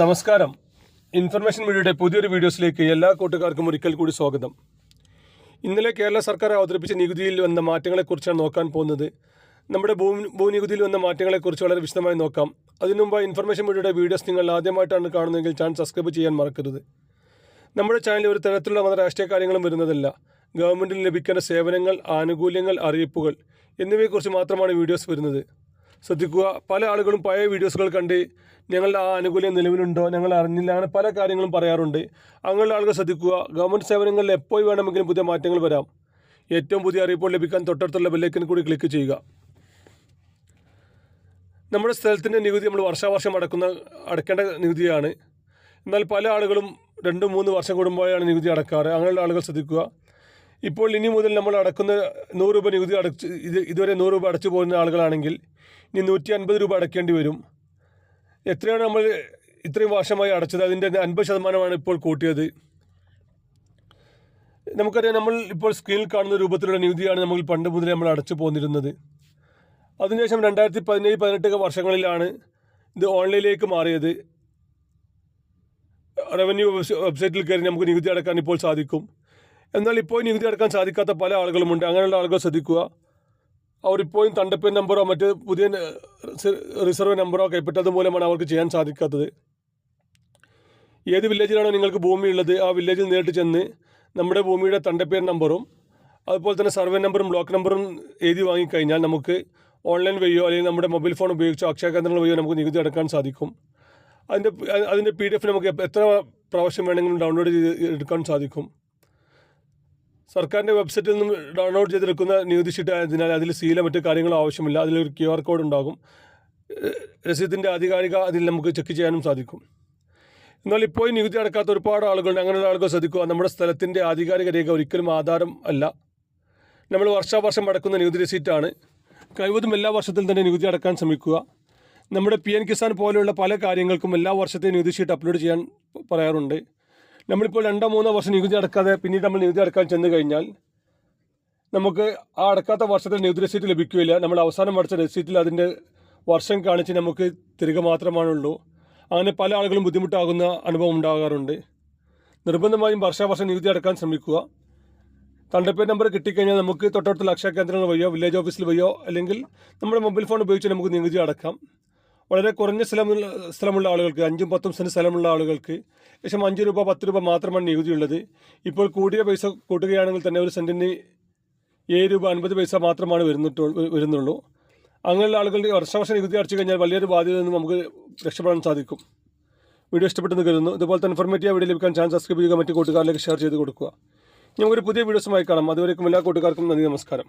നമസ്കാരം. ഇൻഫർമേഷൻ മീഡിയയുടെ പുതിയൊരു വീഡിയോസിലേക്ക് എല്ലാ കൂട്ടുകാർക്കും ഒരിക്കൽ കൂടി സ്വാഗതം. ഇന്നലെ കേരള സർക്കാർ അവതരിപ്പിച്ച നികുതിയിൽ വന്ന മാറ്റങ്ങളെക്കുറിച്ചാണ് നോക്കാൻ പോകുന്നത്. നമ്മുടെ ഭൂ ഭൂനികുതിയിൽ വന്ന മാറ്റങ്ങളെക്കുറിച്ച് വളരെ വിശദമായി നോക്കാം. അതിനുമുമ്പ് ഇൻഫർമേഷൻ മീഡിയയുടെ വീഡിയോസ് നിങ്ങൾ ആദ്യമായിട്ടാണ് കാണുന്നതെങ്കിൽ ചാനൽ സബ്സ്ക്രൈബ് ചെയ്യാൻ മറക്കരുത്. നമ്മുടെ ചാനലിൽ ഒരു തരത്തിലുള്ള മത രാഷ്ട്രീയ കാര്യങ്ങളും വരുന്നതല്ല. ഗവൺമെന്റിന് ലഭിക്കേണ്ട സേവനങ്ങൾ ആനുകൂല്യങ്ങൾ അറിയിപ്പുകൾ എന്നിവയെക്കുറിച്ച് മാത്രമാണ് വീഡിയോസ് വരുന്നത്. ശ്രദ്ധിക്കുക. പല ആളുകളും പഴയ വീഡിയോസുകൾ കണ്ട് ഞങ്ങളുടെ ആ ആനുകൂല്യം നിലവിലുണ്ടോ ഞങ്ങൾ അറിഞ്ഞില്ല അങ്ങനെ പല കാര്യങ്ങളും പറയാറുണ്ട്. അങ്ങനെയുള്ള ആളുകൾ ശ്രദ്ധിക്കുക. ഗവൺമെന്റ് സേവനങ്ങളിൽ എപ്പോൾ വേണമെങ്കിലും പുതിയ മാറ്റങ്ങൾ വരാം. ഏറ്റവും പുതിയ അറിയിപ്പ് ലഭിക്കാൻ തൊട്ടടുത്തുള്ള ബില്ലേക്കിന് കൂടി ക്ലിക്ക് ചെയ്യുക. നമ്മുടെ സ്ഥലത്തിന്റെ നികുതി നമ്മൾ വർഷാവർഷം അടക്കുന്ന അടക്കേണ്ട നികുതിയാണ്. എന്നാൽ പല ആളുകളും രണ്ട് മൂന്ന് വർഷം കൂടുമ്പോഴാണ് നികുതി അടക്കാറ്. അങ്ങനെയുള്ള ആളുകൾ ശ്രദ്ധിക്കുക. ഇപ്പോൾ ഇനി മുതൽ നമ്മൾ അടക്കുന്ന നൂറ് രൂപ നികുതി അടച്ച് ഇത് ഇതുവരെ നൂറ് രൂപ അടച്ചു പോകുന്ന ആളുകളാണെങ്കിൽ ഇനി നൂറ്റി അൻപത് രൂപ അടയ്ക്കേണ്ടി വരും. എത്രയാണ് നമ്മൾ ഇത്രയും വർഷമായി അടച്ചത്? അതിന്റെ അൻപത് ശതമാനമാണ് ഇപ്പോൾ കൂട്ടിയത്. നമുക്കറിയാം നമ്മൾ ഇപ്പോൾ സ്ക്രീനിൽ കാണുന്ന രൂപത്തിലുള്ള നികുതിയാണ് നമ്മൾ പണ്ട് മുതലേ നമ്മൾ അടച്ചു പോന്നിരുന്നത്. അതിനുശേഷം രണ്ടായിരത്തി പതിനേഴ് പതിനെട്ട് വർഷങ്ങളിലാണ് ഇത് ഓൺലൈനിലേക്ക് മാറിയത്. റവന്യൂ വെബ്സ- വെബ്സൈറ്റിൽ കയറി നമുക്ക് നികുതി അടക്കാൻ ഇപ്പോൾ സാധിക്കും. എന്നാൽ ഇപ്പോൾ നികുതി അടക്കാൻ സാധിക്കാത്ത പല ആളുകളുമുണ്ട്. അങ്ങനെയുള്ള ആളുകൾ ശ്രദ്ധിക്കുക. അവരിപ്പോഴും തണ്ടപ്പൻ നമ്പറോ മറ്റ് പുതിയ റിസർവ് നമ്പറോ കൈപ്പറ്റാത്ത മൂലമാണ് അവർക്ക് ചെയ്യാൻ സാധിക്കാത്തത്. ഏത് വില്ലേജിലാണോ നിങ്ങൾക്ക് ഭൂമി ഉള്ളത് ആ വില്ലേജിൽ നേരിട്ട് ചെന്ന് നമ്മുടെ ഭൂമിയുടെ തണ്ടപ്പേർ നമ്പറും അതുപോലെ തന്നെ സർവേ നമ്പറും ബ്ലോക്ക് നമ്പറും എഴുതി വാങ്ങിക്കഴിഞ്ഞാൽ നമുക്ക് ഓൺലൈൻ വഴിയോ അല്ലെങ്കിൽ നമ്മുടെ മൊബൈൽ ഫോൺ ഉപയോഗിച്ചോ അക്ഷയ കേന്ദ്രങ്ങൾ വഴിയോ നമുക്ക് നികുതി അടക്കാൻ സാധിക്കും. അതിന്റെ അതിന്റെ പി ഡി എഫ് നമുക്ക് എത്ര പ്രാവശ്യം വേണമെങ്കിലും ഡൗൺലോഡ് ചെയ്ത് എടുക്കാൻ സാധിക്കും. സർക്കാരിന്റെ വെബ്സൈറ്റിൽ നിന്നും ഡൗൺലോഡ് ചെയ്തെടുക്കുന്ന നികുതി ഷീറ്റ് ആയതിനാൽ അതിൽ സീല മറ്റു കാര്യങ്ങളോ ആവശ്യമില്ല. അതിലൊരു ക്യു ആർ കോഡ് ഉണ്ടാകും. രസീതിന്റെ ആധികാരിക അതിൽ നമുക്ക് ചെക്ക് ചെയ്യാനും സാധിക്കും. എന്നാൽ ഇപ്പോൾ നികുതി അടക്കാത്ത ഒരുപാട് ആളുകളുണ്ട് അങ്ങനെയുള്ള ആളുകൾ ശ്രദ്ധിക്കുക നമ്മുടെ സ്ഥലത്തിന്റെ ആധികാരിക രേഖ ഒരിക്കലും ആധാരം അല്ല. നമ്മൾ വർഷാവർഷം അടക്കുന്ന നികുതി രസീറ്റാണ്. കഴിവതും എല്ലാ വർഷത്തിലും തന്നെ നികുതി അടക്കാൻ ശ്രമിക്കുക. നമ്മുടെ പി എൻ കിസാൻ പോലെയുള്ള പല കാര്യങ്ങൾക്കും എല്ലാ വർഷത്തെയും നികുതി ഷീറ്റ് അപ്ലോഡ് ചെയ്യാൻ പറയാറുണ്ട്. നമ്മളിപ്പോൾ രണ്ടോ മൂന്നോ വർഷം നികുതി അടക്കാതെ പിന്നീട് നമ്മൾ നികുതി അടക്കാൻ ചെന്ന് കഴിഞ്ഞാൽ നമുക്ക് ആ അടക്കാത്ത വർഷത്തിൽ നികുതി രസീറ്റ് ലഭിക്കുകയില്ല നമ്മൾ അവസാനം അടച്ച രസീറ്റിൽ അതിന്റെ വർഷം കാണിച്ച് നമുക്ക് തിരികെ മാത്രമാണുള്ളൂ. അങ്ങനെ പല ആളുകളും ബുദ്ധിമുട്ടാകുന്ന അനുഭവം ഉണ്ടാകാറുണ്ട്. നിർബന്ധമായും വർഷാവർഷം നികുതി അടക്കാൻ ശ്രമിക്കുക. തണ്ടപ്പേ നമ്പർ കിട്ടിക്കഴിഞ്ഞാൽ നമുക്ക് തൊട്ടടുത്തുള്ള അക്ഷയ കേന്ദ്രങ്ങൾ വഴിയോ വില്ലേജ് ഓഫീസിൽ വഴിയോ അല്ലെങ്കിൽ നമ്മുടെ മൊബൈൽ ഫോൺ ഉപയോഗിച്ച് നമുക്ക് നികുതി അടക്കാം. വളരെ കുറഞ്ഞ സ്ഥലമുള്ള സ്ഥലമുള്ള ആളുകൾക്ക് അഞ്ചും പത്തും സെന്റ് സ്ഥലമുള്ള ആളുകൾക്ക് ഏകദേശം അഞ്ച് രൂപ പത്ത് രൂപ മാത്രമാണ് നികുതി ഉള്ളത്. ഇപ്പോൾ കൂടിയ പൈസ കൂട്ടുകയാണെങ്കിൽ തന്നെ ഒരു സെന്റിന് ഏഴ് രൂപ അൻപത് പൈസ മാത്രമാണ് വരുന്നിട്ടു വരുന്നുള്ളൂ. അങ്ങനെയുള്ള ആളുകളുടെ വർഷവർഷം നികുതി അടച്ചു കഴിഞ്ഞാൽ വലിയൊരു ബാധ്യത നിന്ന് നമുക്ക് രക്ഷപ്പെടാൻ സാധിക്കും. വീഡിയോ ഇഷ്ടപ്പെട്ടെന്ന് കരുതുന്നു. ഇതുപോലത്തെ ഇൻഫർമേറ്റീവ് വീഡിയോ ലഭിക്കാൻ ചാനൽ സബ്സ്ക്രൈബ് ചെയ്യുക മറ്റു കൂട്ടുകാരിലേക്ക് ഷെയർ ചെയ്ത് കൊടുക്കുക. നമുക്കൊരു പുതിയ വീഡിയോസുമായി കാണാം. അതുവരേക്കും എല്ലാ കൂട്ടുകാർക്കും നന്ദി നമസ്കാരം.